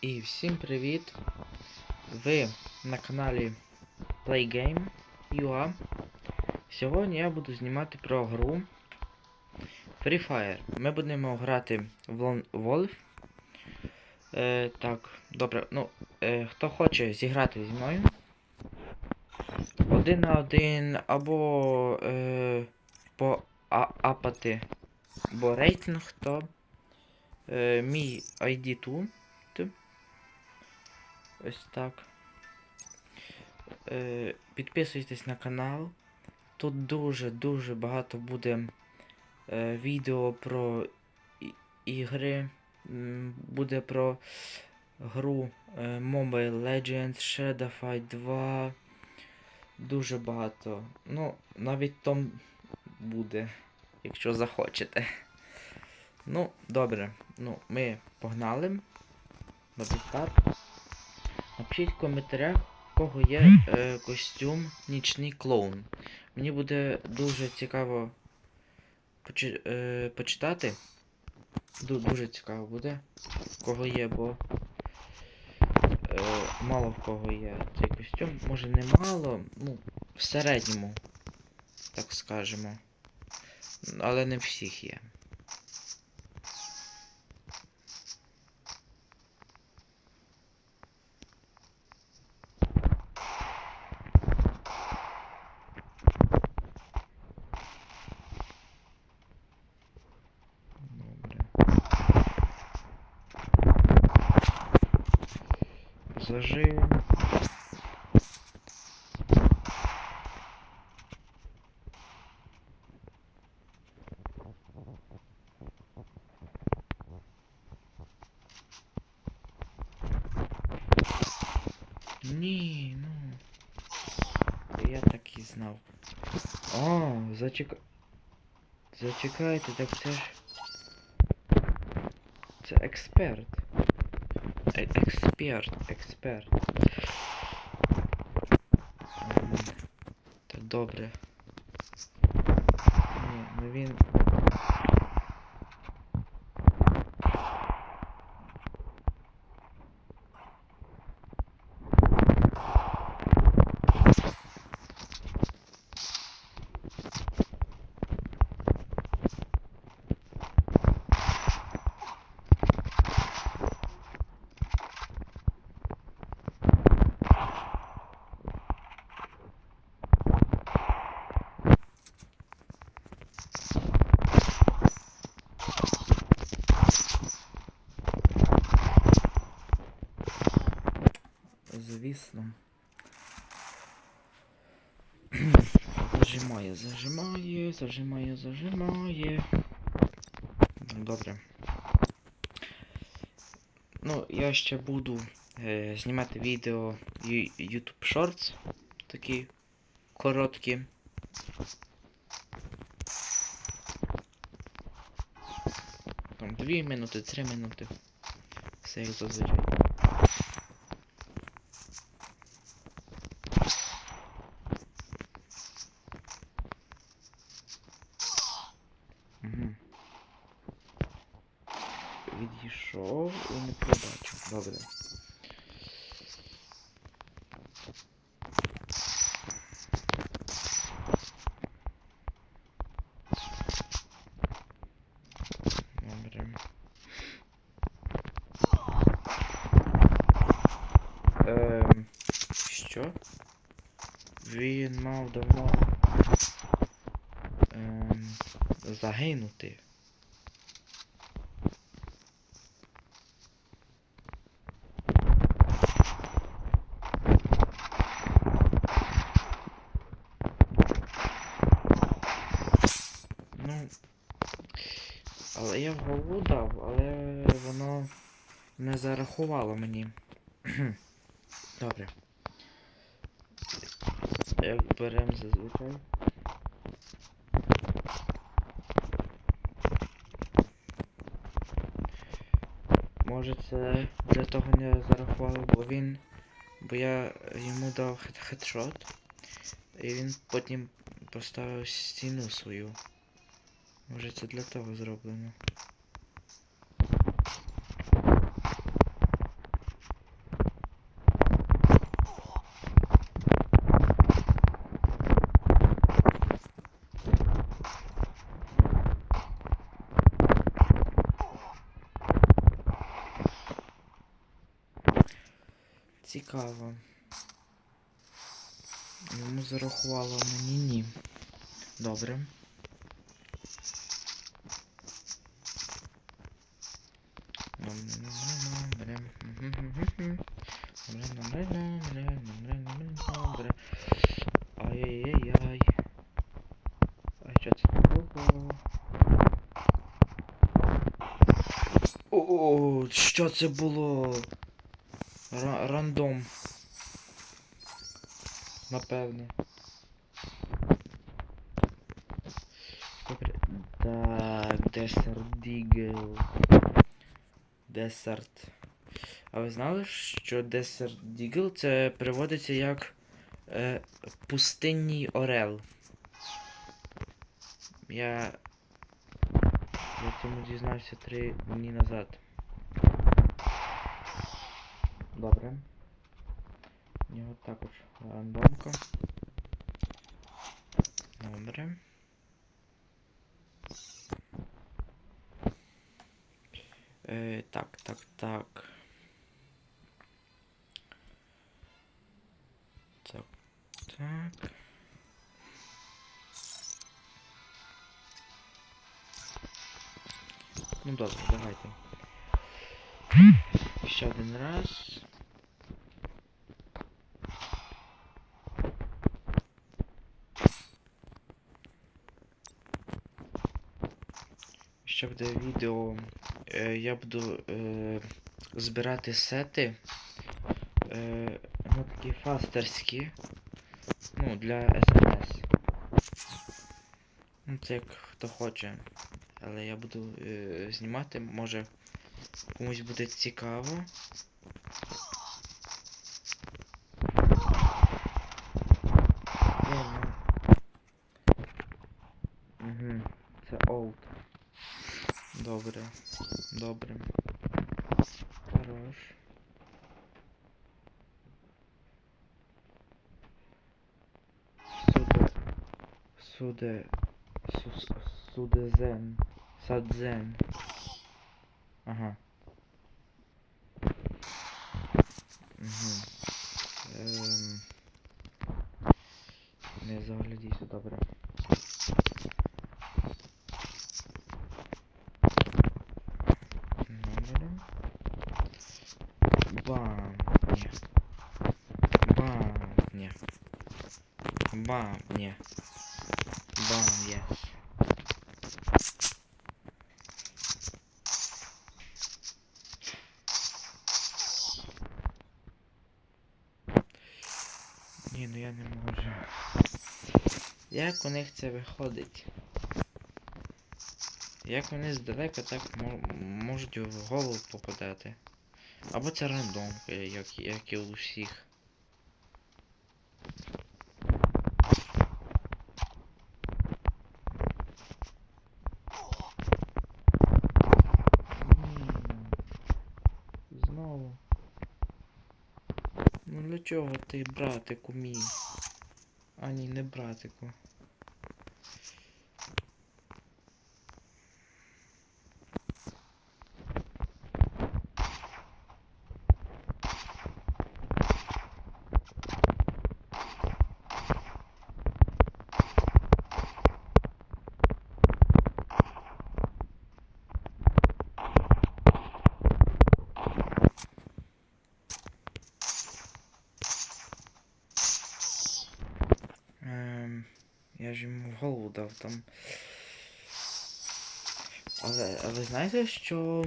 І всім привіт! Ви на каналі PlayGame.ua Сьогодні я буду знімати про гру Free Fire. Ми будемо грати в Lone Wolf. Е, так, добре, ну, е, хто хоче зіграти зі мною. Один на один або е, по а, апати, бо рейтинг, то е, мій ID тут. Ось так. Е, підписуйтесь на канал. Тут дуже-дуже багато буде е, відео про ігри. Буде про гру е, Mobile Legends, Shadow Fight 2. Дуже багато. Ну, навіть там буде, якщо захочете. Ну, добре. Ну, ми погнали. Старт. Напишіть в коментарях, в кого є е, костюм нічний клоун. Мені буде дуже цікаво почи, е, почитати. Ду- дуже цікаво буде, в кого є, бо е, мало в кого є цей костюм. Може не мало, ну, в середньому, так скажемо. Але не всіх є. Зажим. Ні, ну. Я так і знав. О, зачека... Зачекайте, так це ж. Це експерт. Експерт, експерт. Та добре. Ні, ну він. Звісно. Зажимає, зажимає, зажимає, зажимає. Добре. Ну, я ще буду е, знімати відео YouTube Shorts. Такі короткі. Там 2 минути, 3 минути. Все як зазвичай. Угу. Відійшов і не побачив. Добре. Добре. Ем, що? Він мав давно ем, загинути. Ну. Але я в голову дав, але воно не зарахувало мені. Добре. Як беремо зазвичай. Може це для того не зарахувало, бо він. Бо я йому дав хед хедшот, і він потім поставив стіну свою. Може це для того зроблено. Цікаво. Йому зарахувало мені ні. Добре, добре, добре, добре. Ай-яй-яй-яй. А що це було? О, що це було? Ра- рандом. Напевне. Добре. Так, Десерт Дігл. Десерт. А ви знали, що Десерт Дігл це переводиться як е, пустинній орел? Я. Я цьому дізнався три дні назад. Добре. У нього також рандомка. Добре. Е, так, так, так. Так, так. Ну добре, давайте. Ще один раз. Ще буде відео. Е, я буду е, збирати сети. Е, ну такі фастерські. Ну, для СМС. Ну, це як хто хоче. Але я буду е, знімати, може комусь буде цікаво. Угу, це old. Добре. Добре. Хорош. Суде. Суде. Су, судезен. Садзен. Ага. Угу. Ем... Не заглядійся. Добре. Бам. Ні. Бам. Ні. Бам. Ні. Бам. Єс. Ні, ну я не можу. Як у них це виходить? Як вони здалека так мо- можуть в голову попадати? Або це рандом, е, як, як і у всіх. Знову. Ну для чого ти, братику мій? А ні, не братику. Голову дав там. Але, але знаєте, що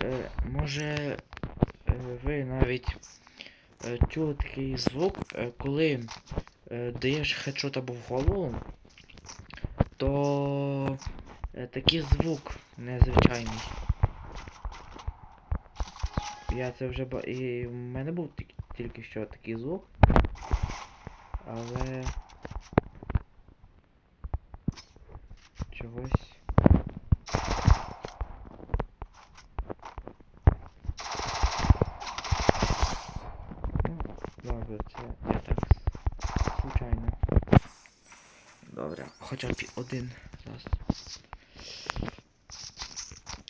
е, може е, ви навіть е, чули такий звук, е, коли е, даєш хедшот або в голову, то е, такий звук незвичайний. Я це вже ба... І в мене був тільки, тільки що такий звук. Але чогось. Ну, добре, це я так случайно. Добре, хоча б один раз.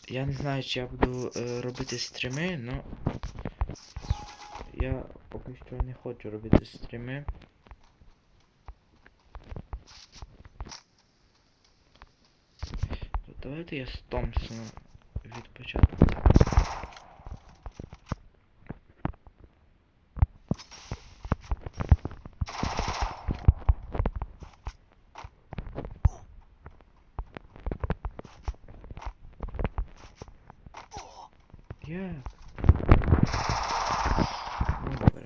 Я не знаю, чи я буду е, робити стріми, но я поки що не хочу робити стріми. То давайте я з Томпсоном від початку. Ну добре.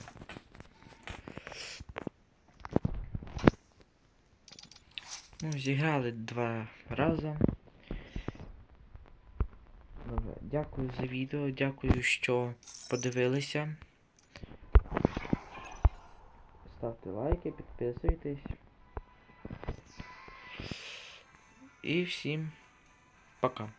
Ну, зіграли два рази. Добре, дякую за відео, дякую, що подивилися. Ставте лайки, підписуйтесь. І всім пока.